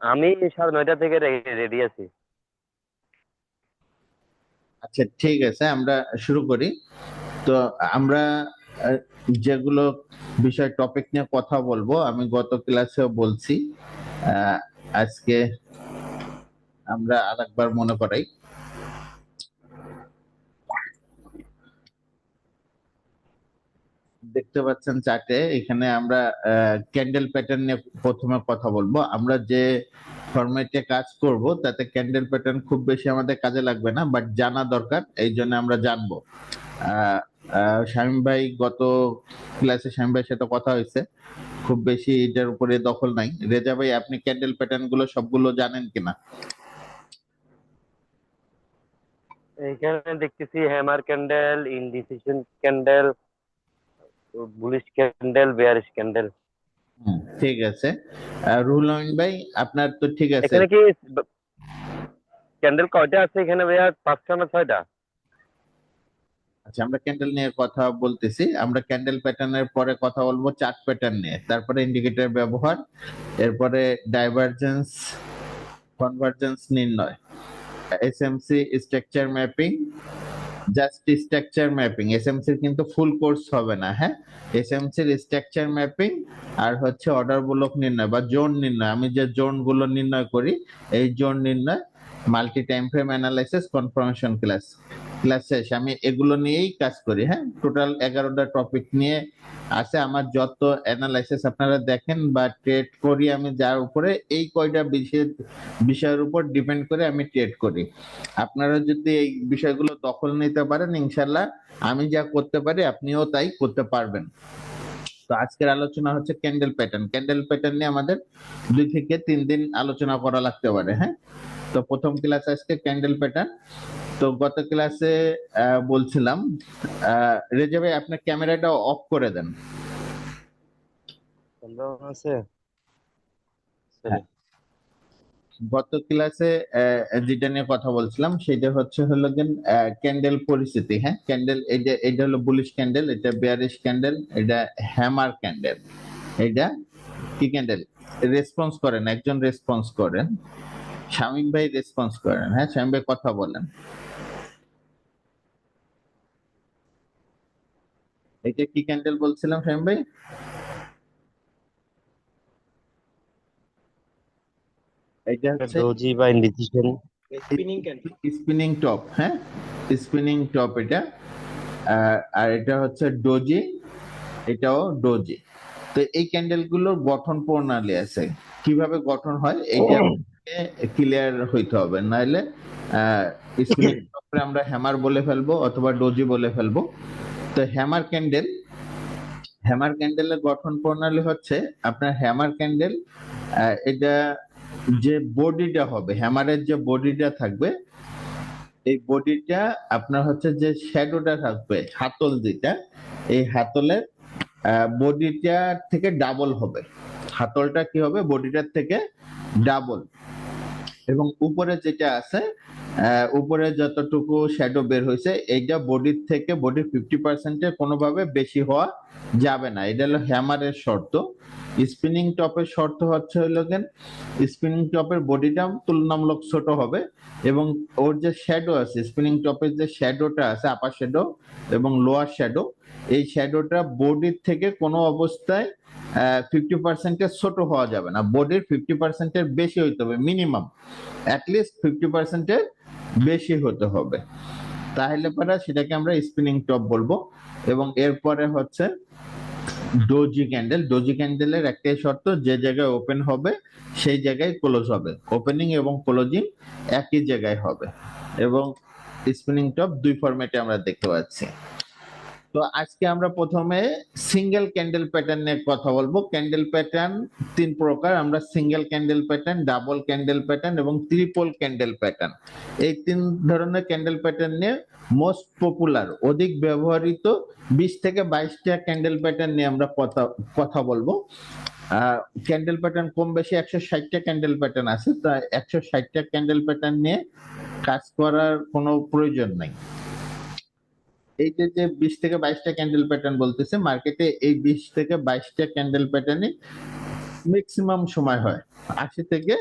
আমি সাড়ে নয়টা থেকে রেডি আছি। আচ্ছা ঠিক আছে, আমরা শুরু করি। তো আমরা যেগুলো বিষয় টপিক নিয়ে কথা বলব, আমি গত ক্লাসেও বলছি। আজকে আমরা আরেকবার মনে করাই। দেখতে পাচ্ছেন চার্টে, এখানে আমরা ক্যান্ডেল প্যাটার্ন নিয়ে প্রথমে কথা বলব। আমরা যে ফরম্যাটে কাজ করব, তাতে ক্যান্ডেল প্যাটার্ন খুব বেশি আমাদের কাজে লাগবে না বাট জানা দরকার, এই জন্য আমরা জানব। শামীম ভাই গত ক্লাসে শামীম ভাইয়ের সাথে কথা হয়েছে, খুব বেশি এটার উপরে দখল নাই। রেজা ভাই, আপনি ক্যান্ডেল প্যাটার্নগুলো সবগুলো জানেন কিনা? এখানে দেখতেছি hammer candle indecision candle bullish candle bearish candle ঠিক আছে। রুহুল আমিন ভাই আপনার তো ঠিক আছে। এখানে কি ক্যান্ডেল কয়টা আছে এখানে ভাইয়া? পাঁচটা না ছয়টা? আচ্ছা আমরা ক্যান্ডেল নিয়ে কথা বলতেছি। আমরা ক্যান্ডেল প্যাটার্নের পরে কথা বলব চার্ট প্যাটার্ন নিয়ে। তারপরে ইন্ডিকেটর ব্যবহার এরপরে ডাইভারজেন্স কনভার্জেন্স নির্ণয় SMC structure mapping just structure mapping এসএমসির কিন্তু ফুল কোর্স হবে না হ্যাঁ? এসএমসির স্ট্রাকচার ম্যাপিং আর হচ্ছে অর্ডার ব্লক নির্ণয় বা জোন নির্ণয়। আমি যে জোনগুলো নির্ণয় করি, এই জোন নির্ণয় multi time frame analysis confirmation class class শেষ। আমি এগুলো নিয়েই কাজ করি হ্যাঁ? টোটাল এগারোটা টপিক নিয়ে আছে আমার যত অ্যানালাইসিস আপনারা দেখেন বা ট্রেড করি আমি যার উপরে, এই কয়টা বিষয়, বিষয়ের উপর ডিপেন্ড করে আমি ট্রেড করি। আপনারা যদি এই বিষয়গুলো দখল নিতে পারেন ইনশাল্লাহ আমি যা করতে পারি, আপনিও তাই করতে পারবেন। তো আজকের আলোচনা হচ্ছে ক্যান্ডেল প্যাটার্ন ক্যান্ডেল প্যাটার্ন নিয়ে আমাদের দুই থেকে তিন দিন আলোচনা করা লাগতে পারে হ্যাঁ? তো প্রথম ক্লাস আজকে ক্যান্ডেল প্যাটার্ন তো গত ক্লাসে বলছিলাম আহ, রেজা ভাই আপনার ক্যামেরাটা অফ করে দেন। আছে? হ্যাঁ। গত ক্লাসে যেটা নিয়ে কথা বলছিলাম সেটা হচ্ছে হলো ক্যান্ডেল পরিস্থিতি হ্যাঁ? ক্যান্ডেল এটা এটা হলো বুলিশ ক্যান্ডেল এটা বেয়ারিশ ক্যান্ডেল এটা হ্যামার ক্যান্ডেল এটা কি ক্যান্ডেল রেসপন্স করেন একজন রেসপন্স করেন। শামীম ভাই রেসপন্স করেন। হ্যাঁ শামীম ভাই কথা বলেন। এটা কি ক্যান্ডেল বলছিলাম শামীম ভাই? এটা হচ্ছে ডোজি বা indecision spinning candle spinning top হ্যাঁ? স্পিনিং টপ এটা। আর এটা হচ্ছে ডোজি এটাও ডোজি তো এই ক্যান্ডেলগুলোর গঠন প্রণালী আছে। কীভাবে গঠন হয়? এইটা ক্লিয়ার হইতে হবে। নাহলে টপে আমরা হ্যামার বলে ফেলব অথবা ডোজি বলে ফেলব। তো হ্যামার ক্যান্ডেল হ্যামার ক্যান্ডেলের গঠন প্রণালী হচ্ছে আপনার হ্যামার ক্যান্ডেল এটা যে বডিটা হবে হ্যামারের যে বডিটা থাকবে এই বডিটা আপনার হচ্ছে যে শ্যাডোটা থাকবে হাতল যেটা এই হাতলের বডিটা থেকে ডাবল হবে। হাতলটা কি হবে? বডিটার থেকে ডাবল এবং উপরে যেটা আছে উপরে যতটুকু শ্যাডো বের হয়েছে, এইটা বডির থেকে বডির ফিফটি পার্সেন্টের কোনোভাবে বেশি হওয়া যাবে না। এটা হলো হ্যামারের শর্ত। স্পিনিং টপের শর্ত হচ্ছে হলো কেন স্পিনিং টপের বডিটা তুলনামূলক ছোট হবে এবং ওর যে শ্যাডো আছে স্পিনিং টপের যে শ্যাডোটা আছে আপার শ্যাডো এবং লোয়ার শ্যাডো এই শ্যাডোটা বডির থেকে কোনো অবস্থায় ফিফটি পার্সেন্টের ছোট হওয়া যাবে না। বডির ফিফটি পার্সেন্টের বেশি হইতে হবে মিনিমাম অ্যাটলিস্ট ফিফটি পার্সেন্টের বেশি হতে হবে। তাহলে পরে সেটাকে আমরা স্পিনিং টপ বলব। এবং এরপরে হচ্ছে ডোজি ক্যান্ডেল ডোজি ক্যান্ডেলের একটাই শর্ত, যে জায়গায় ওপেন হবে, সেই জায়গায় ক্লোজ হবে। ওপেনিং এবং ক্লোজিং একই জায়গায় হবে। এবং স্পিনিং টপ দুই ফরম্যাটে আমরা দেখতে পাচ্ছি। তো আজকে আমরা প্রথমে সিঙ্গেল ক্যান্ডেল প্যাটার্ন নিয়ে কথা বলব। ক্যান্ডেল প্যাটার্ন তিন প্রকার, আমরা single candle pattern double candle pattern এবং ট্রিপল ক্যান্ডেল প্যাটার্ন এই তিন ধরনের ক্যান্ডেল প্যাটার্ন নিয়ে মোস্ট পপুলার অধিক ব্যবহৃত বিশ থেকে বাইশটা ক্যান্ডেল প্যাটার্ন নিয়ে আমরা কথা কথা বলব। ক্যান্ডেল প্যাটার্ন কম বেশি একশো ষাটটা ক্যান্ডেল প্যাটার্ন আছে তা একশো ষাটটা ক্যান্ডেল প্যাটার্ন নিয়ে কাজ করার কোনো প্রয়োজন নাই। এই যে বিশ থেকে বাইশটা ক্যান্ডেল প্যাটার্ন বলতেছে মার্কেটে এই বিশ থেকে বাইশটা ক্যান্ডেল প্যাটার্নই ম্যাক্সিমাম সময় হয়। আশি থেকে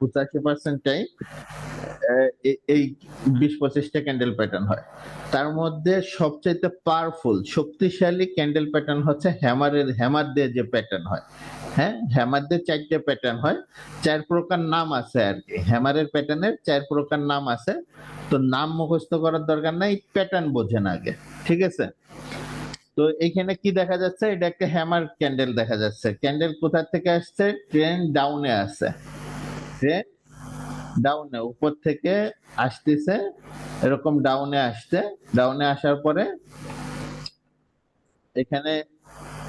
পঁচাশি পার্সেন্ট টাইম এই বিশ পঁচিশটা ক্যান্ডেল প্যাটার্ন হয়। তার মধ্যে সবচাইতে পাওয়ারফুল শক্তিশালী ক্যান্ডেল প্যাটার্ন হচ্ছে হ্যামারের হ্যামার দিয়ে যে প্যাটার্ন হয়। হ্যাঁ হ্যামার দিয়ে চারটে প্যাটার্ন হয়। চার প্রকার নাম আছে আর কি। হ্যামারের প্যাটার্নের চার প্রকার নাম আছে। তো নাম মুখস্থ করার দরকার নাই প্যাটার্ন বোঝেন আগে, ঠিক আছে? তো এখানে কি দেখা যাচ্ছে? এটা একটা হ্যামার ক্যান্ডেল দেখা যাচ্ছে। ক্যান্ডেল কোথা থেকে আসছে? ট্রেন ডাউনে আছে। ট্রেন ডাউনে উপর থেকে আসতেছে, এরকম ডাউনে আসছে। ডাউনে আসার পরে এখানে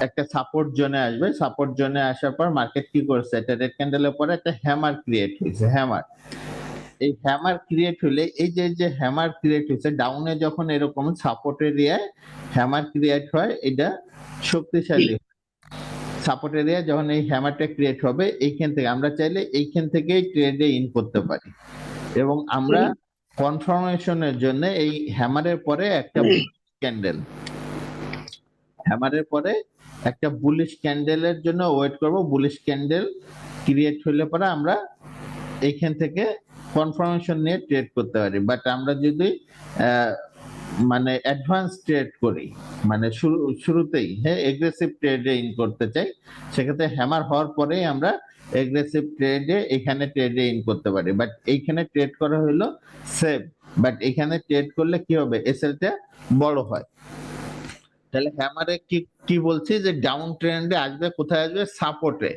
একটা সাপোর্ট জোনে আসবে। সাপোর্ট জোনে আসার পর মার্কেট কি করছে? এটা রেড ক্যান্ডেলের পরে একটা হ্যামার ক্রিয়েট হয়েছে হ্যামার এই হ্যামার ক্রিয়েট হলে এই যে যে হ্যামার ক্রিয়েট হয়েছে ডাউনে যখন এরকম সাপোর্ট এরিয়ায় হ্যামার ক্রিয়েট হয় এটা শক্তিশালী সাপোর্ট এরিয়া যখন এই হ্যামারটা ক্রিয়েট হবে এইখান থেকে আমরা চাইলে এইখান থেকেই ট্রেডে ইন করতে পারি। এবং আমরা কনফার্মেশনের জন্য এই হ্যামারের পরে একটা ক্যান্ডেল হ্যামারের পরে একটা বুলিশ ক্যান্ডেলের জন্য ওয়েট করব। বুলিশ ক্যান্ডেল ক্রিয়েট হলে পরে আমরা এইখান থেকে কনফার্মেশন নিয়ে ট্রেড করতে পারি। বাট আমরা যদি মানে অ্যাডভান্স ট্রেড করি মানে শুরু, শুরুতেই হ্যাঁ এগ্রেসিভ ট্রেডে ইন করতে চাই, সেক্ষেত্রে হ্যামার হওয়ার পরেই আমরা এগ্রেসিভ ট্রেডে এখানে ট্রেডে ইন করতে পারি। বাট এইখানে ট্রেড করা হলো সেভ বাট এখানে ট্রেড করলে কি হবে? এসএলটা বড় হয়। তাহলে হ্যামারে কি কি বলছি যে ডাউন ট্রেন্ডে আসবে, কোথায় আসবে? সাপোর্টে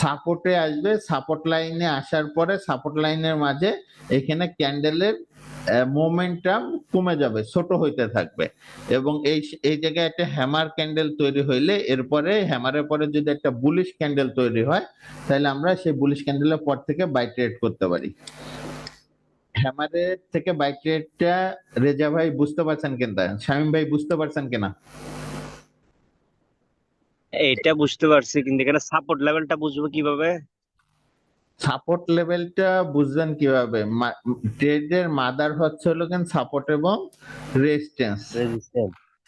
সাপোর্টে আসবে সাপোর্ট লাইনে আসার পরে সাপোর্ট লাইনের মাঝে এখানে ক্যান্ডেলের মোমেন্টাম কমে যাবে, ছোট হইতে থাকবে। এবং এই এই জায়গায় একটা হ্যামার ক্যান্ডেল তৈরি হইলে এরপরে হ্যামারের পরে যদি একটা বুলিশ ক্যান্ডেল তৈরি হয়, তাহলে আমরা সেই বুলিশ ক্যান্ডেলের পর থেকে বাই ট্রেড করতে পারি। হ্যামারের থেকে বাই ট্রেডটা রেজা ভাই বুঝতে পারছেন কিনা শামীম ভাই বুঝতে পারছেন কিনা? এটা বুঝতে পারছি কিন্তু এখানে সাপোর্ট লেভেলটা বুঝব কীভাবে? সাপোর্ট লেভেলটা বুঝবেন কীভাবে? ট্রেডের মাদার হচ্ছে হলো কেন সাপোর্ট এবং রেজিস্ট্যান্স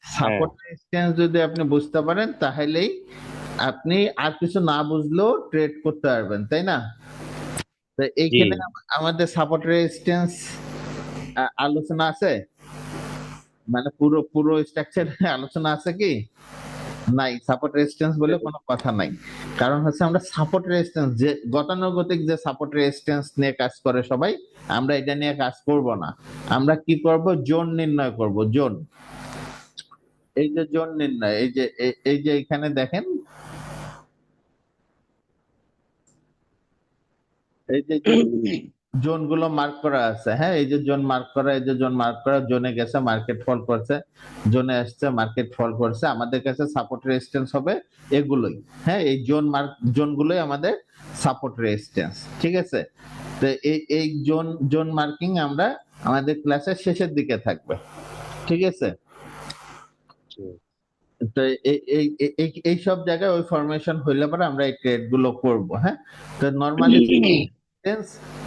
সাপোর্ট রেজিস্ট্যান্স যদি আপনি বুঝতে পারেন তাহলেই আপনি আর কিছু না বুঝলেও ট্রেড করতে পারবেন তাই না? তো এইখানে আমাদের সাপোর্ট রেজিস্ট্যান্স আলোচনা আছে? মানে পুরো পুরো স্ট্রাকচার আলোচনা আছে কি? নাই সাপোর্ট রেজিস্ট্যান্স বলে কোনো কথা নাই। কারণ হচ্ছে আমরা সাপোর্ট রেজিস্ট্যান্স যে গতানুগতিক যে সাপোর্ট রেজিস্ট্যান্স নিয়ে কাজ করে সবাই আমরা এটা নিয়ে কাজ করব না। আমরা কি করব? জোন নির্ণয় করব জোন। এই যে জোন নির্ণয় এই যে এই- এই যে এখানে দেখেন এই যে জোনগুলো মার্ক করা আছে হ্যাঁ? এই যে জোন মার্ক করা এই যে জোন মার্ক করা জোনে গেছে মার্কেট ফল করছে জোনে আসছে মার্কেট ফল করছে। আমাদের কাছে সাপোর্ট রেজিস্ট্যান্স হবে এগুলোই হ্যাঁ? এই জোন মার্ক জোন গুলোই আমাদের সাপোর্ট রেজিস্ট্যান্স ঠিক আছে? তো এই এই জোন জোন মার্কিং আমরা আমাদের ক্লাসের শেষের দিকে থাকবে ঠিক আছে? তো এই সব জায়গায় ওই ফরমেশন হইলে পরে আমরা এই ট্রেডগুলো করব হ্যাঁ? তো নর্মালি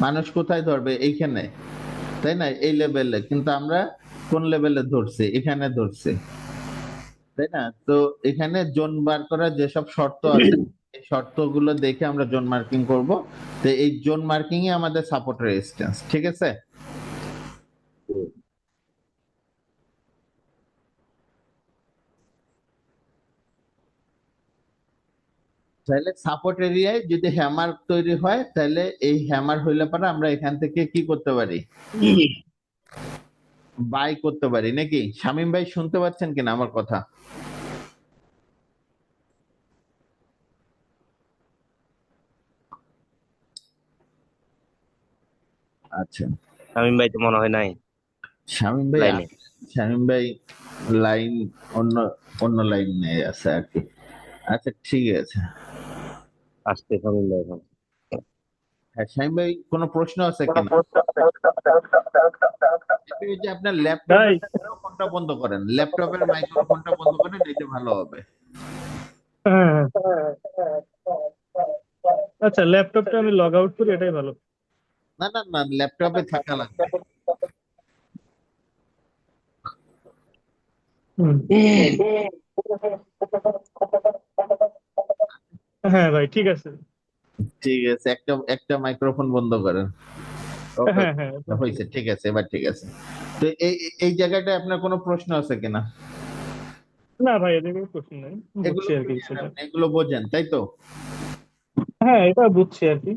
মানুষ কোথায় ধরবে? এইখানে। তাই না? এই লেভেলে কিন্তু আমরা কোন লেভেলে ধরছি? এখানে ধরছি। তাই না? তো এখানে জোন বার করার যেসব শর্ত আছে, এই শর্তগুলো দেখে আমরা জোন মার্কিং করব। তো এই জোন মার্কিং এ আমাদের সাপোর্ট রেজিস্ট্যান্স ঠিক আছে? তাহলে সাপোর্ট এরিয়ায় যদি হ্যামার তৈরি হয় তাহলে এই হ্যামার হইলে পরে আমরা এখান থেকে কি করতে পারি? বাই করতে পারি নাকি? শামীম ভাই শুনতে পাচ্ছেন কিনা আমার কথা? আচ্ছা। শামীম ভাই তো মনে হয় নাই। শামীম ভাই শামীম ভাই লাইন অন্য অন্য লাইন আছে আর কি। আচ্ছা ঠিক আছে। আসতে এখন হ্যাঁ ভাই কোনো প্রশ্ন আছে কিনা যে আপনার ল্যাপটপের বন্ধ করেন ল্যাপটপের মাইক্রোফোনটা বন্ধ করেন এটা ভালো হবে। হ্যাঁ। আচ্ছা ল্যাপটপটা আমি লগ আউট করি এটাই ভালো। না না না ল্যাপটপে থাকা লাগবে। হুম। হ্যাঁ ভাই ঠিক আছে। ঠিক আছে একটা একটা মাইক্রোফোন বন্ধ করেন। Okay, হ্যাঁ হ্যাঁ হয়েছে ঠিক আছে এবার ঠিক আছে। তো এই এই- জায়গাটায় আপনার কোনো প্রশ্ন আছে কিনা? না ভাই এদিকে প্রশ্ন নেই। এগুলো বোঝেন তাই তো? হ্যাঁ এটা বুঝছি আর কি।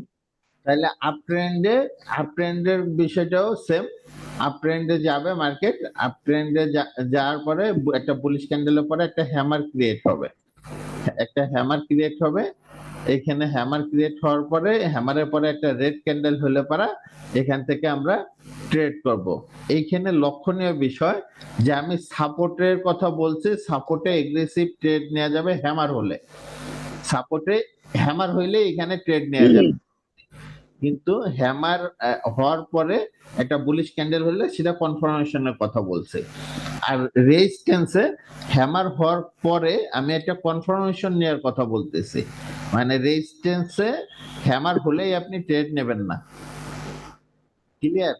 তাহলে আপ ট্রেন্ডে আপ ট্রেন্ডের বিষয়টাও সেম আপ ট্রেন্ডে যাবে মার্কেট আপ ট্রেন্ডে যাওয়ার পরে একটা বুলিশ ক্যান্ডেলের পরে একটা হ্যামার ক্রিয়েট হবে। একটা হ্যামার ক্রিয়েট হবে। এখানে হ্যামার ক্রিয়েট হওয়ার পরে হ্যামারের পরে একটা রেড ক্যান্ডেল হলে পারা, এখান থেকে আমরা ট্রেড করব। এইখানে লক্ষণীয় বিষয় যে আমি সাপোর্টের কথা বলছি সাপোর্টে এগ্রেসিভ ট্রেড নেওয়া যাবে হ্যামার হলে। সাপোর্টে হ্যামার হইলে এখানে ট্রেড নেওয়া যাবে। কিন্তু হ্যামার হওয়ার পরে একটা বুলিশ ক্যান্ডেল হলে সেটা কনফার্মেশনের কথা বলছে। আর রেজিস্ট্যান্সে হ্যামার হওয়ার পরে আমি একটা কনফার্মেশন নেওয়ার কথা বলতেছি। মানে রেজিস্ট্যান্সে হ্যামার হলেই আপনি ট্রেড নেবেন না। ক্লিয়ার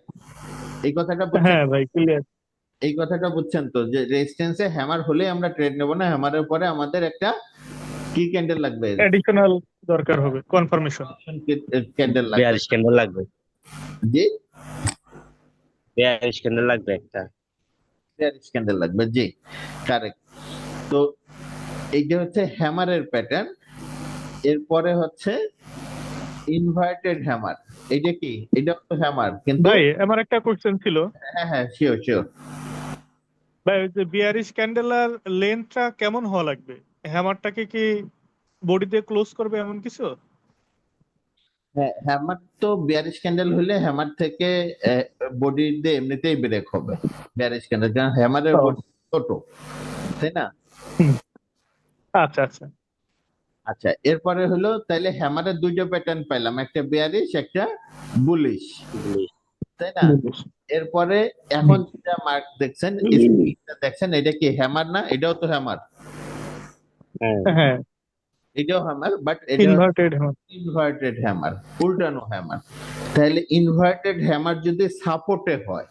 এই কথাটা? হ্যাঁ ভাই ক্লিয়ার এই কথাটা বুঝছেন তো যে রেজিস্ট্যান্সে হ্যামার হলেই আমরা ট্রেড নেব না? হ্যামারের পরে আমাদের একটা কি ক্যান্ডেল লাগবে। অ্যাডিশনাল দরকার হবে কনফার্মেশন ক্যান্ডেল লাগবে। বিয়ারিশ ক্যান্ডেল লাগবে। জি? বিয়ারিশ ক্যান্ডেল লাগবে একটা। বেয়ারিশ ক্যান্ডেল লাগবে জি কারেক্ট তো এইটা হচ্ছে হ্যামারের প্যাটার্ন এরপরে হচ্ছে ইনভার্টেড হ্যামার এইটা কি? এটা তো হ্যামার কিন্তু ভাই আমার একটা কোশ্চেন ছিল। হ্যাঁ হ্যাঁ শিওর শিওর ভাই ওই যে বিয়ারিশ ক্যান্ডেলার লেন্থটা কেমন হওয়া লাগবে? হ্যামারটাকে কি বডিতে ক্লোজ করবে এমন কিছু? হ্যাঁ হ্যামার তো বিয়ারিশ ক্যান্ডেল হলে হ্যামার থেকে বডি দিয়ে এমনিতেই ব্রেক হবে বিয়ারিশ ক্যান্ডেল কারণ হ্যামারের। ছোট তাই না? আচ্ছা আচ্ছা। আচ্ছা এরপরে হলো তাইলে হ্যামারের দুইটা প্যাটার্ন পাইলাম একটা বিয়ারিশ একটা বুলিশ তাই না? এরপরে এখন যেটা মার্ক দেখছেন দেখছেন এটা কি হ্যামার না? এটাও তো হ্যামার হ্যাঁ হ্যাঁ। এটাও hammer but inverted hammer inverted hammer উল্টানো hammer তাহলে ইনভার্টেড হ্যামার যদি সাপোর্টে হয়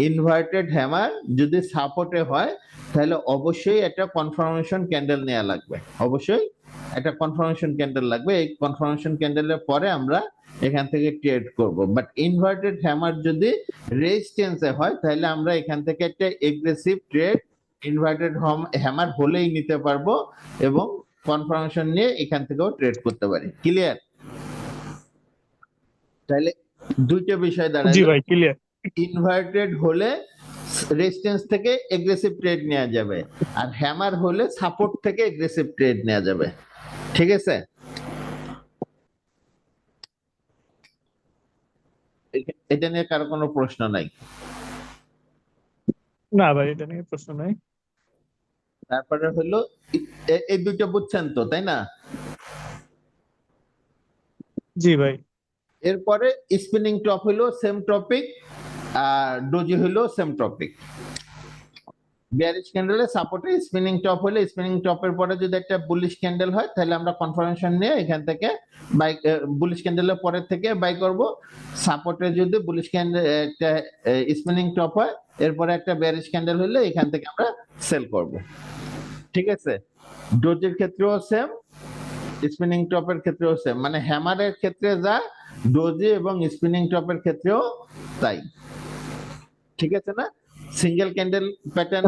ইনভার্টেড হ্যামার যদি সাপোর্টে হয় তাহলে অবশ্যই একটা কনফার্মেশন ক্যান্ডেল নেওয়া লাগবে। অবশ্যই একটা কনফার্মেশন ক্যান্ডেল লাগবে। এই কনফার্মেশন ক্যান্ডেলের পরে আমরা এখান থেকে ট্রেড করব। বাট ইনভার্টেড হ্যামার যদি রেজিস্ট্যান্সে হয় তাহলে আমরা এখান থেকে একটা এগ্রেসিভ ট্রেড ইনভার্টেড হ্যামার হলেই নিতে পারব এবং কনফার্মেশন নিয়ে এখান থেকেও ট্রেড করতে পারি। ক্লিয়ার তাহলে দুইটা বিষয় দাঁড়ায় জি ভাই ক্লিয়ার ইনভার্টেড হলে রেজিস্ট্যান্স থেকে এগ্রেসিভ ট্রেড নেওয়া যাবে। আর হ্যামার হলে সাপোর্ট থেকে এগ্রেসিভ ট্রেড নেওয়া যাবে। ঠিক আছে? এটা নিয়ে কারও কোনো প্রশ্ন নাই? না ভাই এটা নিয়ে প্রশ্ন নাই। তারপরে হলো এই দুইটা বুঝছেন তো তাই না? জি ভাই। এরপরে স্পিনিং টপ হলো সেম টপিক আর ডোজি হলো সেম টপিক বিয়ারিশ ক্যান্ডেলে সাপোর্টে স্পিনিং টপ হলে স্পিনিং টপের পরে যদি একটা বুলিশ ক্যান্ডেল হয় তাহলে আমরা কনফার্মেশন নিয়ে এখান থেকে বাই বুলিশ ক্যান্ডেলের পরের থেকে বাই করব। সাপোর্টে যদি বুলিশ ক্যান্ডেল একটা স্পিনিং টপ হয় এরপরে একটা বিয়ারিশ ক্যান্ডেল হলে এখান থেকে আমরা সেল করব। ঠিক আছে? ডোজের ক্ষেত্রেও সেম স্পিনিং টপের ক্ষেত্রেও সেম মানে হ্যামারের ক্ষেত্রে যা ডোজি এবং স্পিনিং টপের ক্ষেত্রেও তাই। ঠিক আছে না? সিঙ্গেল ক্যান্ডেল প্যাটার্ন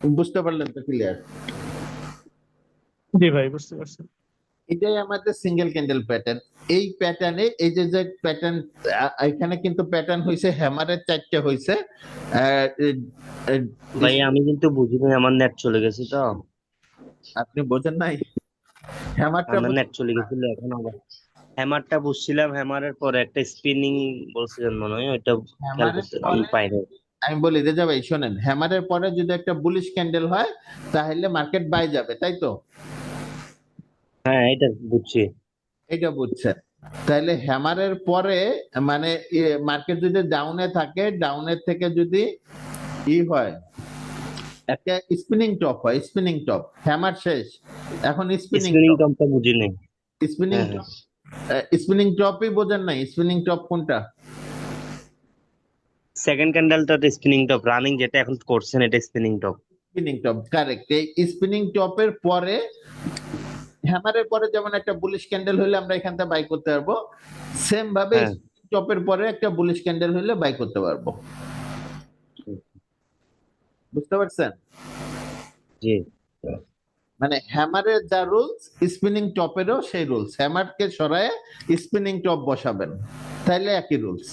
বুঝতে পারলেন তো ক্লিয়ার জি ভাই, বুঝতে পারছি। এটাই আমাদের সিঙ্গেল ক্যান্ডেল প্যাটার্ন এই প্যাটার্নে এই যে যে প্যাটার্ন এখানে কিন্তু প্যাটার্ন হয়েছে হ্যামারের চারটে হয়েছে ভাই আমি কিন্তু বুঝিনি আমার নেট চলে গেছে তো। আপনি বোঝেন নাই? হ্যামারটা আমার নেট চলে গেছিল এখন আবার। হ্যামারটা বুঝছিলাম হ্যামারের পরে একটা স্পিনিং বলছিলেন মনে হয় ওইটা খেয়াল করছিলাম আমি পাইনি। আমি বলি রেজা ভাই শোনেন হ্যামারের পরে যদি একটা বুলিশ ক্যান্ডেল হয় তাহলে মার্কেট বাই যাবে তাই তো? হ্যাঁ এটা বুঝছি। এটা বুঝছেন তাহলে হ্যামারের পরে মানে মার্কেট যদি ডাউনে থাকে ডাউনের থেকে যদি ই হয় একটা স্পিনিং টপ হয় স্পিনিং টপ হ্যামার শেষ। এখন স্পিনিং স্পিনিং টপটা বুঝিনি স্পিনিং হ্যাঁ স্পিনিং টপই বোঝেন নাই স্পিনিং টপ কোনটা? সেকেন্ড ক্যান্ডেলটা স্পিনিং টপ রানিং যেটা এখন করছেন এটা spinning top spinning top correct এই স্পিনিং টপের পরে হ্যামারের পরে যেমন একটা বুলিশ ক্যান্ডেল হলে আমরা এখান থেকে বাই করতে পারব সেম ভাবে হ্যাঁ। টপের পরে একটা বুলিশ ক্যান্ডেল হলে বাই করতে পারব। বুঝতে পারছেন? জি। মানে হ্যামারের যা রুলস স্পিনিং টপেরও সেই রুলস হ্যামারকে সরায় স্পিনিং টপ বসাবেন। তাইলে একই রুলস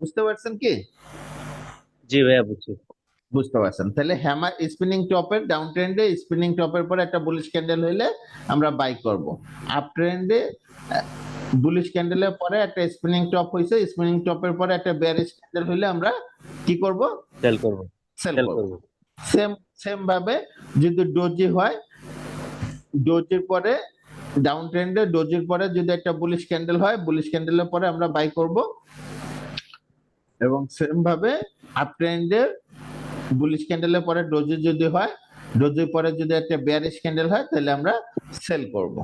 বুঝতে পারছেন কি? জি ভাইয়া বুঝছি। বুঝতে পারছেন। তাহলে হ্যামার স্পিনিং টপের ডাউন ট্রেন্ডে স্পিনিং টপের পরে একটা বুলিশ ক্যান্ডেল হইলে আমরা বাই করব। আপ ট্রেন্ডে বুলিশ ক্যান্ডেলের পরে একটা স্পিনিং টপ হইছে স্পিনিং টপের পরে একটা বেয়ারিশ ক্যান্ডেল হইলে আমরা কি করব? সেল করব। সেল করব। সেম সেম ভাবে যদি ডোজি হয় ডোজির পরে ডাউন ট্রেন্ডে ডোজির পরে যদি একটা বুলিশ ক্যান্ডেল হয় বুলিশ ক্যান্ডেলের পরে আমরা বাই করব। এবং সেম ভাবে আপ ট্রেন্ডের বুলিশ ক্যান্ডেলের পরে ডোজি যদি হয় ডোজির পরে যদি একটা বেয়ারিশ ক্যান্ডেল হয় তাহলে আমরা সেল করব।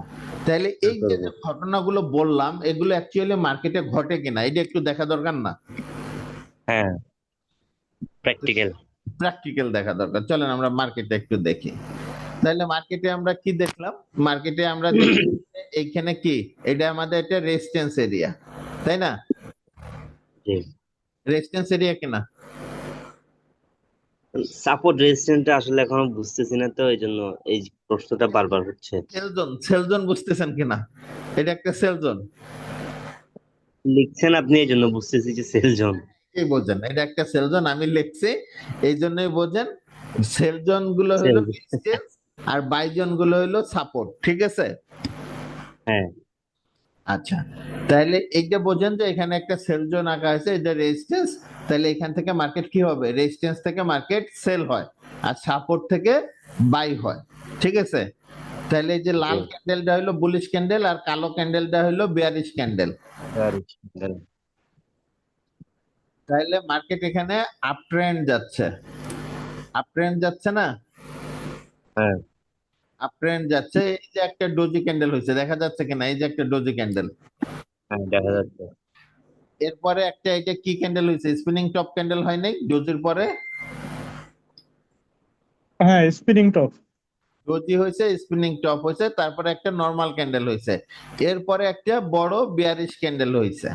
তাহলে এই যে ঘটনাগুলো বললাম এগুলো অ্যাকচুয়ালি মার্কেটে ঘটে কিনা এটা একটু দেখা দরকার না? হ্যাঁ প্র্যাকটিক্যাল প্র্যাকটিক্যাল দেখা দরকার। চলেন আমরা মার্কেটে একটু দেখি। তাহলে মার্কেটে আমরা কি দেখলাম? মার্কেটে আমরা এইখানে কি? এটা আমাদের একটা রেজিস্ট্যান্স এরিয়া তাই না? জি। রেজিস্ট্যান্স এরিয়া কিনা? সাপোর্ট রেজিস্ট্যান্টটা আসলে এখনও বুঝতেছি না তো এই জন্য এই প্রশ্নটা বারবার হচ্ছে। সেলজন সেলজন বুঝতেছেন কিনা? এটা একটা সেলজন লিখছেন আপনি এই জন্য বুঝতেছি যে সেল জোন এই বোঝেন এটা একটা সেলজন আমি লিখছি এই জন্যই বোঝেন সেলজনগুলো হলো আর বাইজনগুলো হলো সাপোর্ট ঠিক আছে? হ্যাঁ। আচ্ছা তাহলে এইটা বোঝেন যে এখানে একটা সেল জোন আঁকা আছে এটা রেজিস্ট্যান্স তাহলে এখান থেকে মার্কেট কি হবে? রেজিস্ট্যান্স থেকে মার্কেট সেল হয় আর সাপোর্ট থেকে বাই হয় ঠিক আছে? তাহলে এই যে লাল ক্যান্ডেলটা হলো বুলিশ ক্যান্ডেল আর কালো ক্যান্ডেলটা হলো বিয়ারিশ ক্যান্ডেল তাহলে মার্কেট এখানে আপ ট্রেন্ড যাচ্ছে। আপ ট্রেন্ড যাচ্ছে না? হ্যাঁ। আপ ট্রেন্ড যাচ্ছে এই যে একটা ডোজি ক্যান্ডেল হয়েছে দেখা যাচ্ছে কিনা? এই যে একটা ডোজি ক্যান্ডেল হ্যাঁ দেখা যাচ্ছে। এরপরে একটা এটা কি ক্যান্ডেল হয়েছে? স্পিনিং টপ ক্যান্ডেল হয় নাই? ডোজির পরে? হ্যাঁ স্পিনিং টপ ডোজি হয়েছে স্পিনিং টপ হয়েছে তারপরে একটা নর্মাল ক্যান্ডেল হয়েছে। এরপরে একটা বড় বিয়ারিশ ক্যান্ডেল হয়েছে।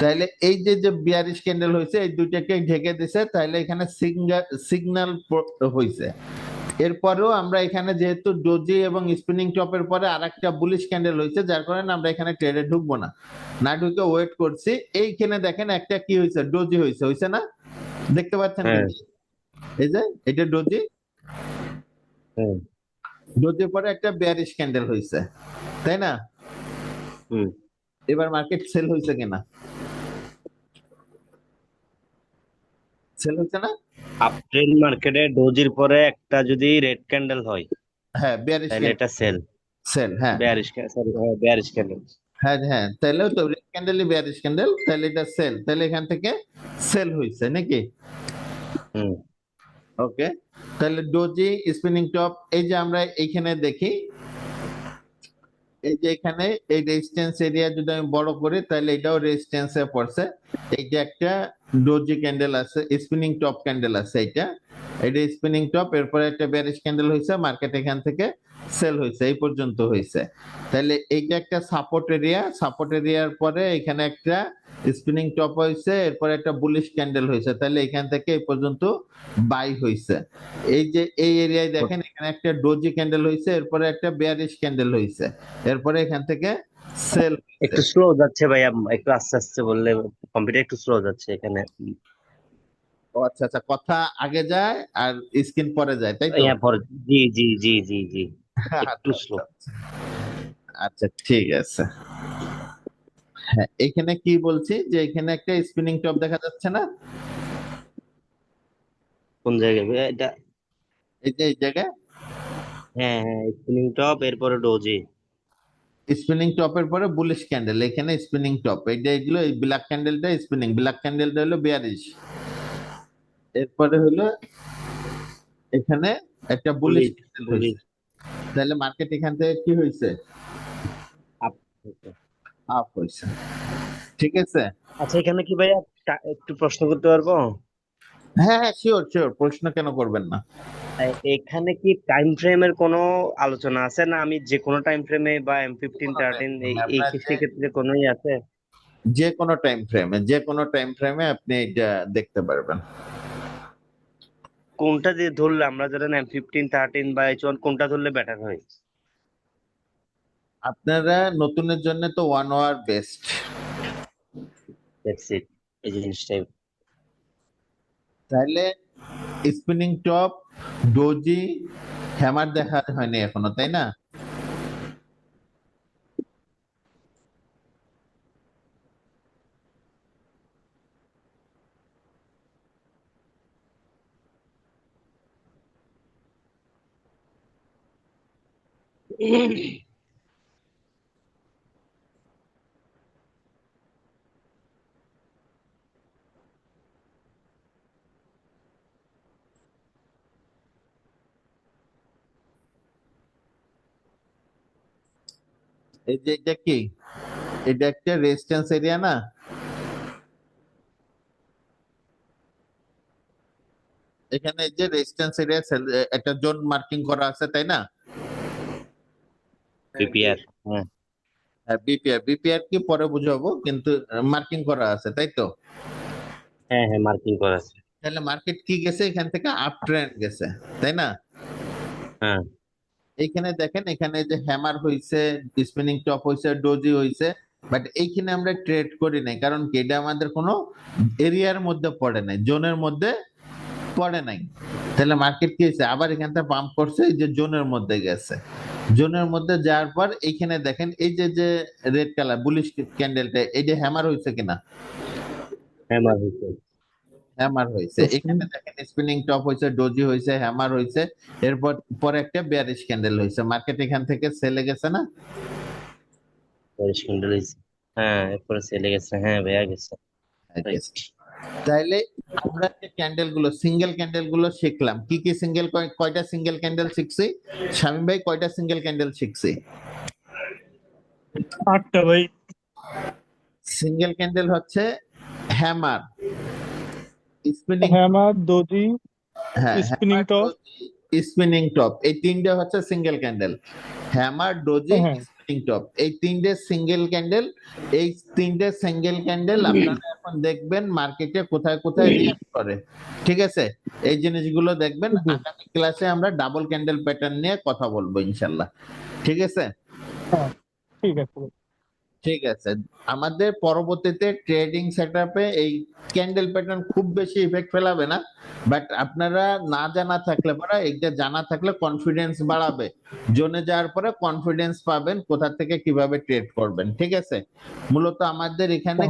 তাহলে এই যে যে বিয়ারিশ ক্যান্ডেল হয়েছে এই দুইটাকে ঢেকে দিছে তাহলে এখানে সিগন্যাল হয়েছে। এরপরেও আমরা এখানে যেহেতু ডোজি এবং স্পিনিং টপের পরে আরেকটা বুলিশ ক্যান্ডেল হয়েছে যার কারণে আমরা এখানে ট্রেডে ঢুকবো না। না ঢুকে ওয়েট করছি। এইখানে দেখেন একটা কি হয়েছে? ডোজি হয়েছে। হয়েছে না? দেখতে পাচ্ছেন হ্যাঁ। এই যে এটা ডোজি হ্যাঁ। ডোজের পরে একটা বেয়ারিশ ক্যান্ডেল হয়েছে। তাই না? হুম। এবার মার্কেট সেল হয়েছে কিনা? সেল হচ্ছে না? মার্কেটে ডোজির পরে একটা যদি রেড ক্যান্ডেল হয় হ্যাঁ বেয়ারিশ তাহলে এটা সেল সেল হ্যাঁ। বেয়ারিশ সরি বেয়ারিশ ক্যান্ডেল হ্যাঁ হ্যাঁ তাহলে তো রেড ক্যান্ডেলই বেয়ারিশ ক্যান্ডেল তাহলে এটা সেল তাহলে এখান থেকে সেল হয়েছে নাকি? হুম। ওকে তাহলে ডোজি স্পিনিং টপ এই যে আমরা এইখানে দেখি এই যে এখানে, এই রেজিস্ট্যান্স এরিয়া যদি আমি বড় করি, তাহলে এটাও রেজিস্ট্যান্সে পড়ছে। এই যে একটা ডোজি ক্যান্ডেল আছে স্পিনিং টপ ক্যান্ডেল আছে এটা। এটা স্পিনিং টপ এরপরে একটা ব্যারেজ ক্যান্ডেল হয়েছে মার্কেট এখান থেকে। সেল হয়েছে এই পর্যন্ত হয়েছে। তাহলে এইটা একটা সাপোর্ট এরিয়া সাপোর্ট এরিয়ার পরে এখানে একটা স্পিনিং টপ হয়েছে এরপরে একটা বুলিশ ক্যান্ডেল হয়েছে। তাহলে এখান থেকে এই পর্যন্ত বাই হয়েছে। এই যে এই এরিয়ায় দেখেন এখানে একটা ডোজি ক্যান্ডেল হয়েছে এরপরে একটা বেয়ারিশ ক্যান্ডেল হয়েছে। এরপরে এখান থেকে সেল একটু স্লো যাচ্ছে ভাইয়া একটু আস্তে আস্তে বললে কম্পিউটার একটু স্লো যাচ্ছে এখানে। আচ্ছা আচ্ছা কথা আগে যায় আর স্ক্রিন পরে যায় তাই তো? হ্যাঁ পরে জি জি জি জি জি। একটু আচ্ছা, slow। আচ্ছা। আচ্ছা ঠিক আছে। হ্যাঁ এখানে কি বলছি? যে এখানে একটা স্পিনিং টপ দেখা যাচ্ছে না? কোন জায়গায়? এটা এই যে এই জায়গায়? হ্যাঁ হ্যাঁ স্পিনিং টপ এরপরে ডোজি স্পিনিং টপের পরে বুলিশ ক্যান্ডেল এখানে স্পিনিং টপ এইটা এগুলো এই ব্ল্যাক ক্যান্ডেলটা স্পিনিং ব্ল্যাক ক্যান্ডেলটা হলো বিয়ারিশ এরপরে হলো এখানে একটা বুলিশ ক্যান্ডেল তাহলে মার্কেট এখান থেকে কি হয়েছে আপ হয়েছে ঠিক আছে? আচ্ছা এখানে কি ভাইয়া টা- একটু প্রশ্ন করতে পারব? হ্যাঁ হ্যাঁ শিওর শিওর প্রশ্ন কেন করবেন না? এখানে কি টাইম ফ্রেমের কোনো আলোচনা আছে? না আমি যে কোনো টাইম ফ্রেমে বা এম ফিফটিন থার্টিন এই আপনার কোনোই আছে? যে কোনো টাইম ফ্রেমে যে কোনো টাইম ফ্রেমে আপনি এটা দেখতে পারবেন। কোনটা দিয়ে ধরলে আমরা ধরেন এম ফিফটিন থার্টিন বা এইচ ওয়ান কোনটা ধরলে বেটার হয়? আপনারা নতুনের জন্য তো one hour best that's it এই জিনিসটাই। তাহলে স্পিনিং টপ ডোজি হ্যামার দেখা হয়নি এখনও তাই না? এই যে এটা কি? এটা একটা রেজিস্ট্যান্স এরিয়া না? এখানে যে রেজিস্ট্যান্স এরিয়া একটা জোন মার্কিং করা আছে, তাই না? পিপিআর হ্যাঁ। বিপিআর বিপিআর কি পরে বুঝাবো কিন্তু মার্কিং করা আছে তাই তো? হ্যাঁ হ্যাঁ মার্কিং করা আছে। তাহলে মার্কেট কি গেছে? এখান থেকে আপ ট্রেন্ড গেছে তাই না? হ্যাঁ। এইখানে দেখেন এখানে যে হ্যামার হইছে স্পিনিং টপ হইছে ডোজি হইছে বাট এইখানে আমরা ট্রেড করি নাই কারণ কি এটা আমাদের কোনো এরিয়ার মধ্যে পড়ে নাই জোনের মধ্যে পড়ে নাই। তাহলে মার্কেট কি হয়েছে আবার এখান থেকে পাম্প করছে এই যে জোনের মধ্যে গেছে। জোনের মধ্যে যাওয়ার পর এইখানে দেখেন এই যে যে রেড কালার বুলিশ ক্যান্ডেলটা এই যে হ্যামার হইছে কিনা? হ্যাঁ মার হয়েছে। হ্যামার হয়েছে। এখানে দেখেন স্পিনিং টপ হয়েছে ডোজি হয়েছে হ্যামার হয়েছে এরপর পরে একটা বেয়ারিশ ক্যান্ডেল হয়েছে। মার্কেট এখান থেকে সেলে গেছে না? পরিশ ক্যান্ডেল হয়েছে। হ্যাঁ এরপরে সেলে গেছে। হ্যাঁ বেয়া গেছে। তাইলে আমরা যে ক্যান্ডেলগুলো সিঙ্গেল ক্যান্ডেলগুলো শিখলাম। কি কি সিঙ্গেল কয়টা সিঙ্গেল ক্যান্ডেল শিখছি? শামীম ভাই কয়টা সিঙ্গেল ক্যান্ডেল শিখছি? আটটা ভাই। সিঙ্গেল ক্যান্ডেল হচ্ছে hammer spinning hammer doji spinning top spinning top এই তিনটে হচ্ছে single candle hammer doji top এই তিনটে সিঙ্গেল ক্যান্ডেল এই তিনটে সিঙ্গেল ক্যান্ডেল আপনারা এখন দেখবেন মার্কেটে কোথায় কোথায় রিঅ্যাক্ট করে। ঠিক আছে? এই জিনিসগুলো দেখবেন আগামী ক্লাসে আমরা ডাবল ক্যান্ডেল প্যাটার্ন নিয়ে কথা বলব ইনশাল্লাহ। ঠিক আছে? ঠিক আছে। ঠিক আছে। আমাদের পরবর্তীতে ট্রেডিং সেটআপে এই ক্যান্ডেল প্যাটার্ন খুব বেশি ইফেক্ট ফেলাবে না। বাট আপনারা না জানা থাকলে পরে এইটা জানা থাকলে কনফিডেন্স বাড়াবে। জোনে যাওয়ার পরে কনফিডেন্স পাবেন কোথা থেকে কীভাবে ট্রেড করবেন ঠিক আছে? মূলত আমাদের এখানে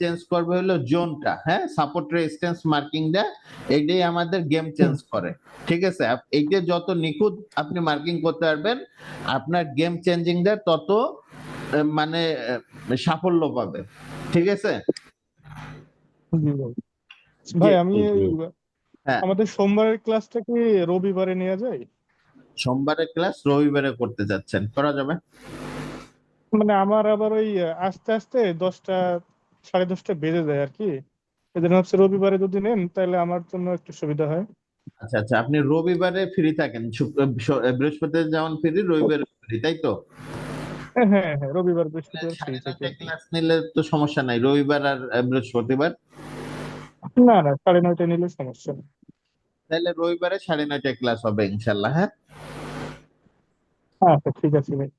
চেঞ্জ করবে হলো জোনটা হ্যাঁ? সাপোর্ট রেজিস্ট্যান্স মার্কিং দেয় এইটাই আমাদের গেম চেঞ্জ করে ঠিক আছে? এইটা যত নিখুঁত আপনি মার্কিং করতে পারবেন আপনার গেম চেঞ্জিং দেয় তত মানে সাফল্য পাবে। ঠিক আছে? ভাই আমি হ্যাঁ। আমাদের সোমবারের ক্লাসটা কি রবিবারে নেওয়া যায়? সোমবারের ক্লাস রবিবারে করতে যাচ্ছেন। করা যাবে? মানে আমার আবার ওই আস্তে আস্তে দশটা সাড়ে দশটা বেজে যায় আর কি। এজন্য ভাবছি রবিবারে যদি নেন তাহলে আমার জন্য একটু সুবিধা হয়। আচ্ছা আচ্ছা। আপনি রবিবারে ফ্রি থাকেন। বৃহস্পতিবার যেমন ফ্রি রবিবারে ফ্রি তাই তো? হ্যাঁ হ্যাঁ হ্যাঁ রবিবার বৃহস্পতিবার ফ্রি থাকি। ক্লাস নিলে তো সমস্যা নাই রবিবার আর বৃহস্পতিবার? না না সাড়ে নয়টায় নিলে সমস্যা নেই। তাহলে রবিবারে সাড়ে নয়টায় ক্লাস হবে ইনশাল্লাহ হ্যাঁ? আচ্ছা ঠিক আছে ভাই।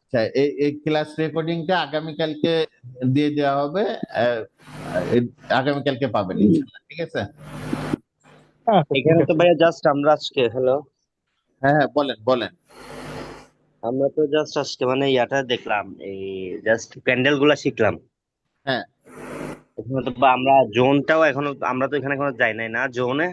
আচ্ছা এই এই ক্লাস রেকর্ডিংটা আগামীকালকে দিয়ে দেওয়া হবে আহ, আগামীকালকে পাবেন ইনশাল্লাহ ঠিক আছে? আচ্ছা এখানে তো ভাইয়া জাস্ট আমরা আজকে হ্যালো হ্যাঁ হ্যাঁ বলেন বলেন। আমরা তো জাস্ট আজকে মানে ইয়াটা দেখলাম এই জাস্ট প্যান্ডেলগুলা শিখলাম হ্যাঁ। এখানে তো বা আমরা জোনটাও এখনও আমরা তো এখানে এখনও যাই নাই না জোনে